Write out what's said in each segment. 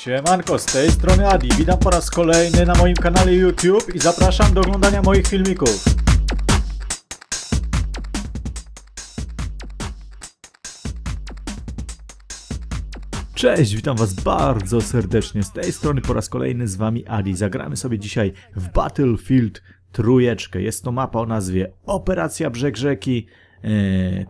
Siemanko, z tej strony Adi. Witam po raz kolejny na moim kanale YouTube i zapraszam do oglądania moich filmików. Cześć, witam was bardzo serdecznie. Z tej strony po raz kolejny z wami Adi. Zagramy sobie dzisiaj w Battlefield trójeczkę. Jest to mapa o nazwie Operacja Brzeg Rzeki, e,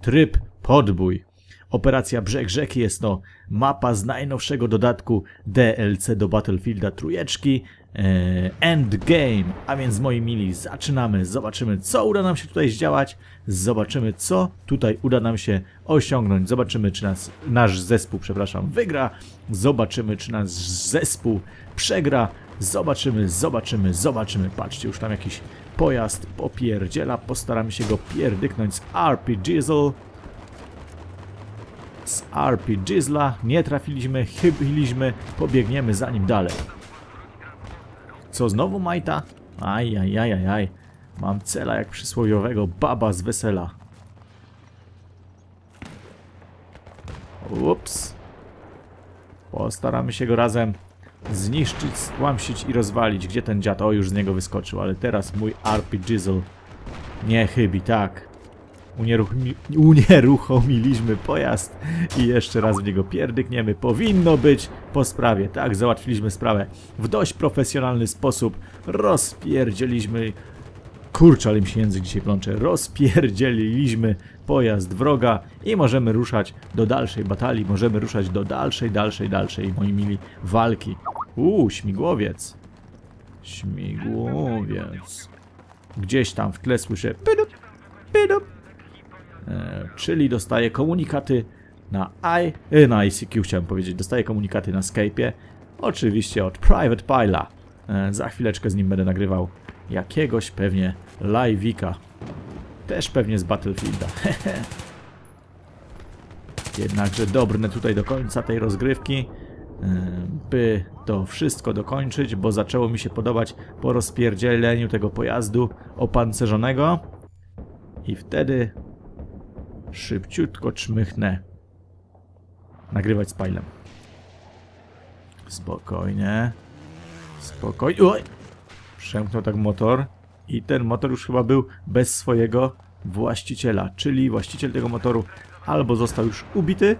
tryb podbój. Operacja Brzeg Rzeki jest to mapa z najnowszego dodatku DLC do Battlefielda trójeczki e, Endgame. A więc moi mili, zaczynamy. Zobaczymy co uda nam się tutaj zdziałać. Zobaczymy co tutaj uda nam się osiągnąć. Zobaczymy czy nas, nasz zespół, przepraszam, wygra. Zobaczymy czy nasz zespół przegra. Zobaczymy, zobaczymy, zobaczymy. Patrzcie, już tam jakiś pojazd popierdziela. Postaramy się go pierdyknąć z RPGizzle z RPGizla. Nie trafiliśmy, chybiliśmy, pobiegniemy za nim dalej. Co znowu Majta? Aj, aj, aj, aj. Mam cela jak przysłowiowego baba z wesela. Ups. Postaramy się go razem zniszczyć, stłamsić i rozwalić. Gdzie ten dziad? O, już z niego wyskoczył, ale teraz mój RPGizzle nie chybi, tak. Unieruchmi... Unieruchomiliśmy pojazd i jeszcze raz w niego pierdykniemy. Powinno być po sprawie. Tak, załatwiliśmy sprawę w dość profesjonalny sposób. Rozpierdzieliśmy... Kurczę, ale mi się język dzisiaj plącze. Rozpierdzieliliśmy pojazd wroga i możemy ruszać do dalszej batalii. Możemy ruszać do dalszej, dalszej, dalszej, moi mili, walki. Uuu, śmigłowiec. Śmigłowiec. Gdzieś tam w tle słyszę pydup, pydup, czyli dostaję komunikaty na i, e, na ICQ chciałem powiedzieć, dostaję komunikaty na Skype'ie, oczywiście od Private Pyla. E, za chwileczkę z nim będę nagrywał jakiegoś pewnie live'ika. Też pewnie z Battlefielda. Jednakże dobrnę tutaj do końca tej rozgrywki, by to wszystko dokończyć, bo zaczęło mi się podobać po rozpierdzieleniu tego pojazdu opancerzonego. I wtedy Szybciutko czmychnę. Nagrywać z Pilem. Spokojnie. Spokojnie. Oj! Przemknął tak motor. I ten motor już chyba był bez swojego właściciela. Czyli właściciel tego motoru albo został już ubity,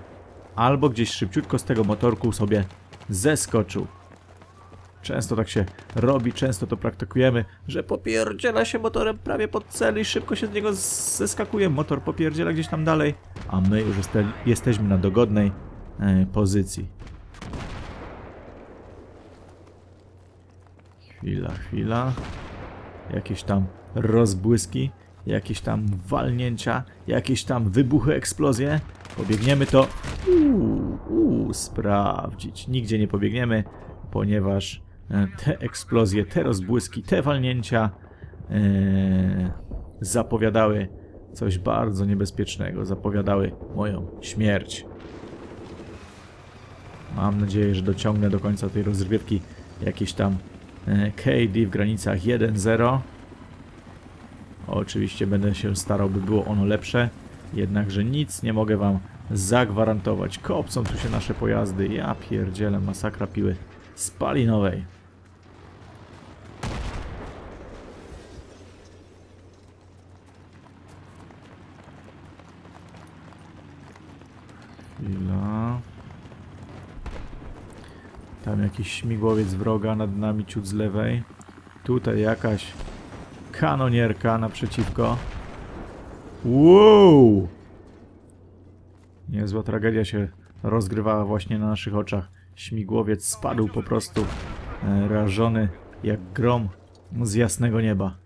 albo gdzieś szybciutko z tego motorku sobie zeskoczył. Często tak się robi, często to praktykujemy, że popierdziela się motorem prawie pod cel i szybko się z niego zeskakuje. Motor popierdziela gdzieś tam dalej, a my już jeste jesteśmy na dogodnej e, pozycji. Chwila, chwila. Jakieś tam rozbłyski, jakieś tam walnięcia, jakieś tam wybuchy, eksplozje. Pobiegniemy to uuu, sprawdzić. Nigdzie nie pobiegniemy, ponieważ te eksplozje, te rozbłyski, te walnięcia e, zapowiadały coś bardzo niebezpiecznego. Zapowiadały moją śmierć. Mam nadzieję, że dociągnę do końca tej rozgrywki jakieś tam e, KD w granicach 1-0. Oczywiście będę się starał, by było ono lepsze. Jednakże nic nie mogę wam zagwarantować. Kopcą tu się nasze pojazdy. Ja pierdzielę, masakra piły spalinowej. Chwila. Tam jakiś śmigłowiec wroga nad nami ciut z lewej. Tutaj jakaś kanonierka naprzeciwko. Wow! Niezła tragedia się rozgrywała właśnie na naszych oczach. Śmigłowiec spadł po prostu e, rażony jak grom z jasnego nieba.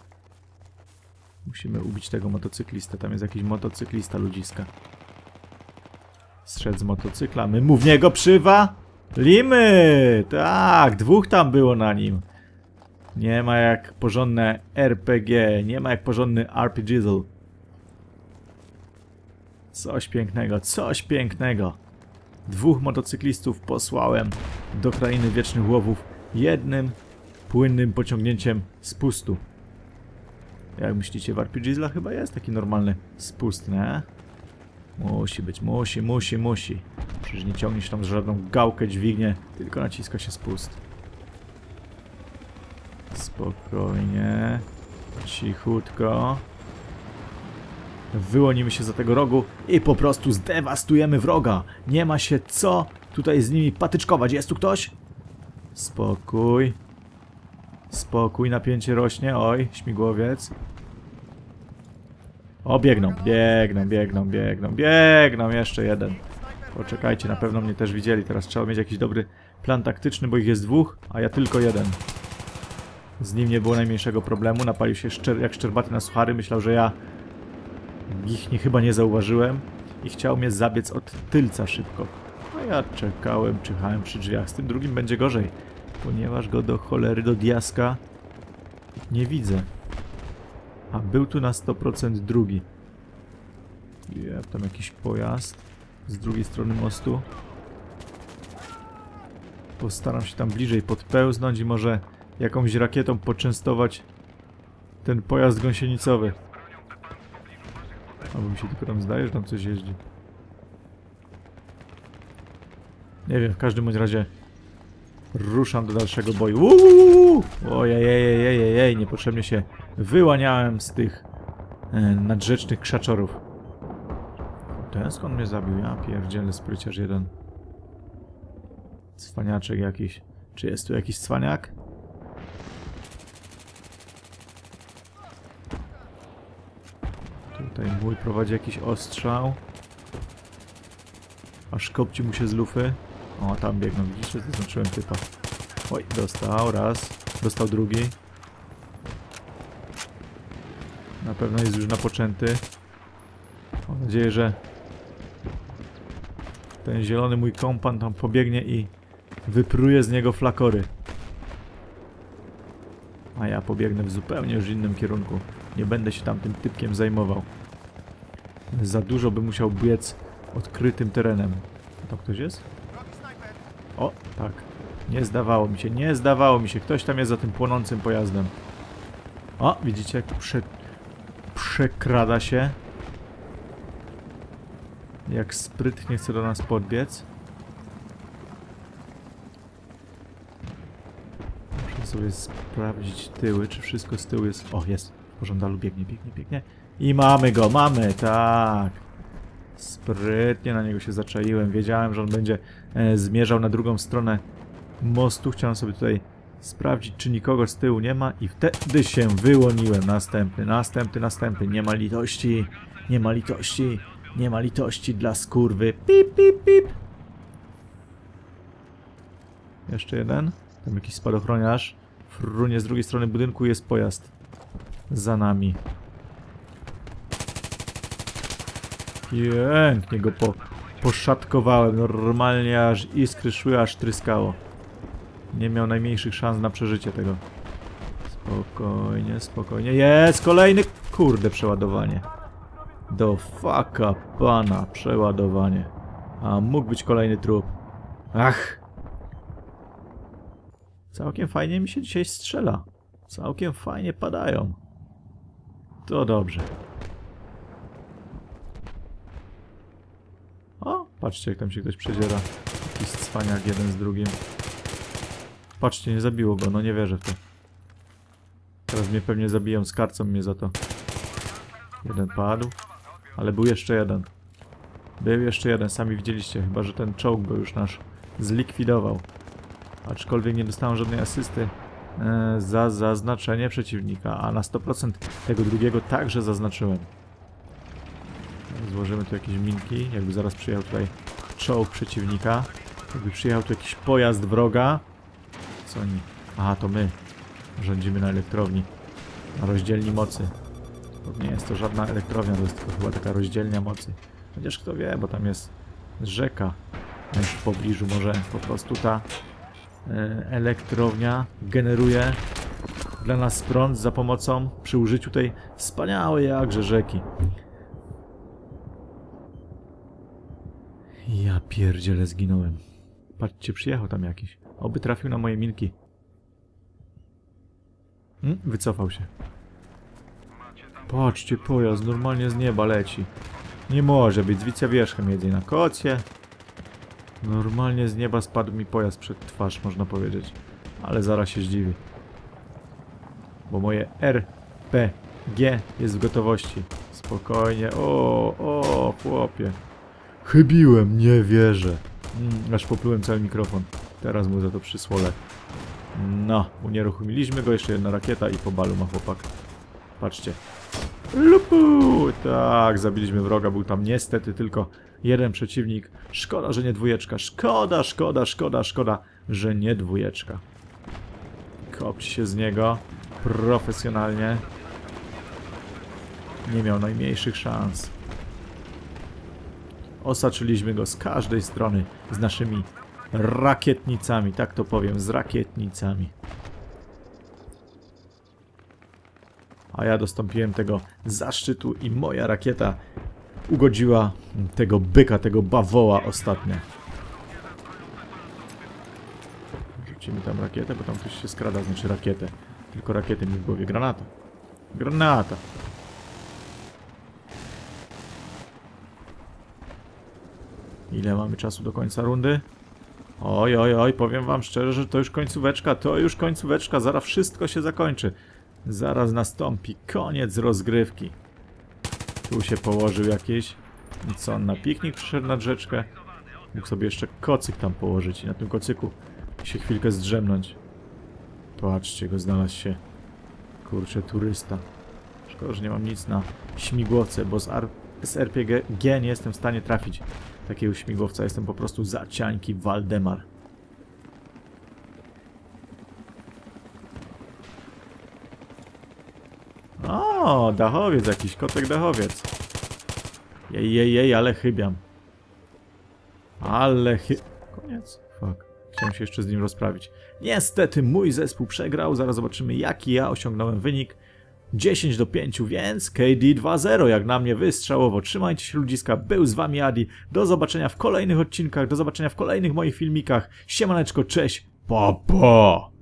Musimy ubić tego motocyklista. Tam jest jakiś motocyklista ludziska. Zszedł z motocykla. My mu w niego przywalimy! Tak, dwóch tam było na nim. Nie ma jak porządne RPG, nie ma jak porządny RPGizzle. Coś pięknego, coś pięknego. Dwóch motocyklistów posłałem do krainy wiecznych łowów jednym płynnym pociągnięciem spustu. Jak myślicie, w RPGizzle chyba jest taki normalny spust, nie? Musi być, musi, musi, musi. Przecież nie ciągnie się tam żadną gałkę, dźwignię, tylko naciska się spust. Spokojnie. Cichutko. Wyłonimy się za tego rogu i po prostu zdewastujemy wroga. Nie ma się co tutaj z nimi patyczkować. Jest tu ktoś? Spokój. Spokój, napięcie rośnie. Oj, śmigłowiec. O, biegną, biegną, biegną, biegną, biegną. Jeszcze jeden. Poczekajcie, na pewno mnie też widzieli. Teraz trzeba mieć jakiś dobry plan taktyczny, bo ich jest dwóch, a ja tylko jeden. Z nim nie było najmniejszego problemu. Napalił się szczer jak szczerbaty na suchary. Myślał, że ja ich nie, chyba nie zauważyłem i chciał mnie zabiec od tylca szybko. A ja czekałem, czyhałem przy drzwiach. Z tym drugim będzie gorzej, ponieważ go do cholery, do diaska nie widzę. A był tu na 100% drugi. Jeb, tam jakiś pojazd z drugiej strony mostu. Postaram się tam bliżej podpełznąć i może jakąś rakietą poczęstować ten pojazd gąsienicowy. Albo mi się tylko tam zdaje, że tam coś jeździ. Nie wiem, w każdym razie ruszam do dalszego boju. Uuu! Ojej, niepotrzebnie się wyłaniałem z tych e, nadrzecznych krzaczorów. Ten skąd mnie zabił? Ja pierdzielę spryciarz jeden. Cwaniaczek jakiś. Czy jest tu jakiś cwaniak? Tutaj mój prowadzi jakiś ostrzał. Aż kopci mu się z lufy. O, tam biegną, widzicie? Zaznaczyłem typa. Oj, dostał raz. Dostał drugi. Na pewno jest już napoczęty. Mam nadzieję, że ten zielony mój kompan tam pobiegnie i wypruje z niego flakory. A ja pobiegnę w zupełnie już innym kierunku. Nie będę się tam tym typkiem zajmował. Za dużo by musiał biec odkrytym terenem. To ktoś jest? O, tak. Nie zdawało mi się, nie zdawało mi się. Ktoś tam jest za tym płonącym pojazdem. O, widzicie jak prze... przekrada się. Jak sprytnie chce do nas podbiec. Muszę sobie sprawdzić tyły, czy wszystko z tyłu jest... O, jest. W pożądalu biegnie, biegnie, biegnie. I mamy go, mamy, tak. Sprytnie na niego się zaczaiłem. Wiedziałem, że on będzie e, zmierzał na drugą stronę mostu. Chciałem sobie tutaj sprawdzić, czy nikogo z tyłu nie ma i wtedy się wyłoniłem. Następny, następny, następny. Nie ma litości, nie ma litości, nie ma litości dla skurwy. Pip, pip, pip. Jeszcze jeden. Tam jakiś spadochroniarz. Frunie z drugiej strony budynku jest pojazd. Za nami. Pięknie go po, poszatkowałem. Normalnie aż iskry szły, aż tryskało. Nie miał najmniejszych szans na przeżycie tego. Spokojnie, spokojnie. Jest kolejny... Kurde, przeładowanie. Do faka pana, przeładowanie. A mógł być kolejny trup. Ach! Całkiem fajnie mi się dzisiaj strzela. Całkiem fajnie padają. To dobrze. O, patrzcie jak tam się ktoś przedziera. Jakiś cwaniak jeden z drugim. Patrzcie, nie zabiło go, no nie wierzę w to. Teraz mnie pewnie zabiją, skarcą mnie za to. Jeden padł. Ale był jeszcze jeden. Był jeszcze jeden, sami widzieliście, chyba że ten czołg go już nasz zlikwidował. Aczkolwiek nie dostałem żadnej asysty e, za zaznaczenie przeciwnika, a na 100% tego drugiego także zaznaczyłem. Złożymy tu jakieś minki, jakby zaraz przyjechał tutaj czołg przeciwnika. Jakby przyjechał tu jakiś pojazd wroga. Co oni? Aha, to my rządzimy na elektrowni. Na rozdzielni mocy. To nie jest to żadna elektrownia, to jest tylko chyba taka rozdzielnia mocy. Chociaż kto wie, bo tam jest rzeka w pobliżu. Może po prostu ta e, elektrownia generuje dla nas prąd za pomocą, przy użyciu tej wspaniałej jakże rzeki. Ja pierdziele zginąłem. Patrzcie, przyjechał tam jakiś. Oby trafił na moje milki. Hmm? Wycofał się. Patrzcie, pojazd normalnie z nieba leci. Nie może być, z wicewierzchem jedzie na kocie. Normalnie z nieba spadł mi pojazd przed twarz, można powiedzieć. Ale zaraz się zdziwi. Bo moje RPG jest w gotowości. Spokojnie. O, o, chłopie. Chybiłem, nie wierzę. Mm, aż poplułem cały mikrofon. Teraz mu za to przysłolę. No, unieruchomiliśmy go, jeszcze jedna rakieta i po balu ma chłopak. Patrzcie. Lupu! Tak, zabiliśmy wroga, był tam niestety tylko jeden przeciwnik. Szkoda, że nie dwójeczka. Szkoda, szkoda, szkoda, szkoda, że nie dwójeczka. Kopć się z niego profesjonalnie. Nie miał najmniejszych szans. Osaczyliśmy go z każdej strony z naszymi rakietnicami, tak to powiem, z rakietnicami. A ja dostąpiłem tego zaszczytu i moja rakieta ugodziła tego byka, tego bawoła ostatnio. Rzucimy tam rakietę, bo tam ktoś się skrada, znaczy rakietę. Tylko rakiety mi w głowie. Granata. Granata. Ile mamy czasu do końca rundy? Oj, oj, oj, powiem wam szczerze, że to już końcóweczka, to już końcóweczka, zaraz wszystko się zakończy. Zaraz nastąpi koniec rozgrywki. Tu się położył jakiś. I co, on na piknik przyszedł nad rzeczkę? Mógł sobie jeszcze kocyk tam położyć i na tym kocyku się chwilkę zdrzemnąć. Patrzcie, go znalazł się. Kurczę, turysta. Szkoda, że nie mam nic na śmigłowce, bo z, R z RPG G nie jestem w stanie trafić takiego śmigłowca. Jestem po prostu za ciańki Waldemar. O, dachowiec jakiś, kotek dachowiec. Jej, jej, jej, ale chybiam. Ale chy... Koniec. Fuck. Chciałem się jeszcze z nim rozprawić. Niestety mój zespół przegrał. Zaraz zobaczymy jaki ja osiągnąłem wynik. 10 do 5, więc KD 2-0, jak na mnie wystrzałowo. Trzymajcie się ludziska, był z wami Adi. Do zobaczenia w kolejnych odcinkach, do zobaczenia w kolejnych moich filmikach. Siemaneczko, cześć, pa pa!